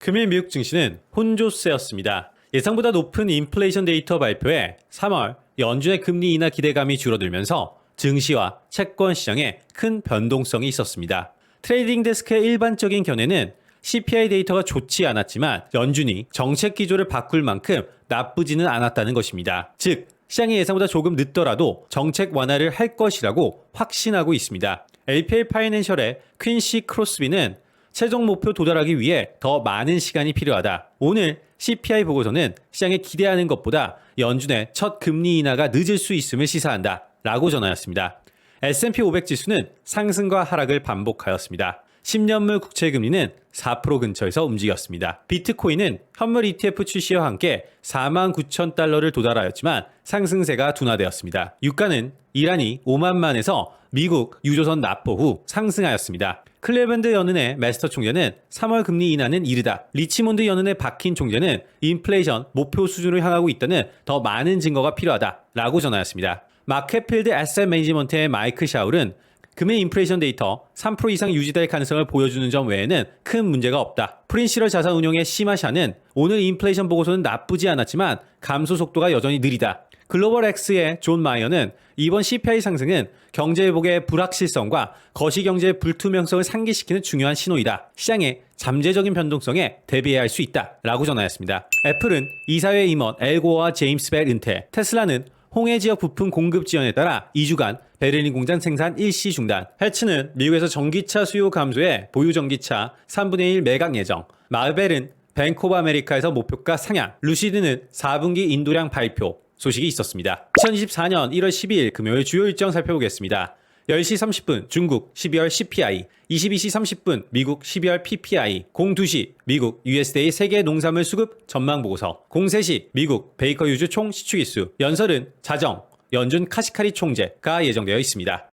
금일 미국 증시는 혼조세였습니다. 예상보다 높은 인플레이션 데이터 발표에 3월 연준의 금리 인하 기대감이 줄어들면서 증시와 채권 시장에 큰 변동성이 있었습니다. 트레이딩 데스크의 일반적인 견해는 CPI 데이터가 좋지 않았지만 연준이 정책 기조를 바꿀 만큼 나쁘지는 않았다는 것입니다. 즉, 시장이 예상보다 조금 늦더라도 정책 완화를 할 것이라고 확신하고 있습니다. LPL 파이낸셜의 퀸시 크로스비는 최종 목표 도달하기 위해 더 많은 시간이 필요하다. 오늘 CPI 보고서는 시장에 기대하는 것보다 연준의 첫 금리 인하가 늦을 수 있음을 시사한다. 라고 전하였습니다. S&P 500 지수는 상승과 하락을 반복하였습니다. 10년물 국채 금리는 4% 근처에서 움직였습니다. 비트코인은 현물 ETF 출시와 함께 4만 9천 달러를 도달하였지만 상승세가 둔화되었습니다. 유가는 이란이 5만만에서 미국 유조선 납포 후 상승하였습니다. 클레벤드 연은의 메스터 총재는 3월 금리 인하는 이르다. 리치몬드 연은의 박힌 총재는 인플레이션 목표 수준을 향하고 있다는 더 많은 증거가 필요하다. 라고 전하였습니다. 마켓필드 에셋 매니지먼트의 마이크 샤울은 금일 인플레이션 데이터 3% 이상 유지될 가능성을 보여주는 점 외에는 큰 문제가 없다. 프린시럴 자산 운용의 시마샤는 오늘 인플레이션 보고서는 나쁘지 않았지만 감소 속도가 여전히 느리다. 글로벌 X의 존 마이어는 이번 CPI 상승은 경제 회복의 불확실성과 거시 경제의 불투명성을 상기시키는 중요한 신호이다. 시장의 잠재적인 변동성에 대비해야 할 수 있다. 라고 전하였습니다. 애플은 이사회 임원 엘고어와 제임스 벨 은퇴, 테슬라는 홍해 지역 부품 공급 지연에 따라 2주간 베를린 공장 생산 일시 중단. 헬츠는 미국에서 전기차 수요 감소에 보유 전기차 3분의 1 매각 예정. 마르벨은 뱅크 오브 아메리카에서 목표가 상향. 루시드는 4분기 인도량 발표. 소식이 있었습니다. 2024년 1월 12일 금요일 주요 일정 살펴보겠습니다. 10시 30분 중국 12월 CPI, 22시 30분 미국 12월 PPI, 02시 미국 USDA 세계 농산물 수급 전망 보고서, 03시 미국 베이커 유즈 총 시추기수, 연설은 자정, 연준 카시카리 총재가 예정되어 있습니다.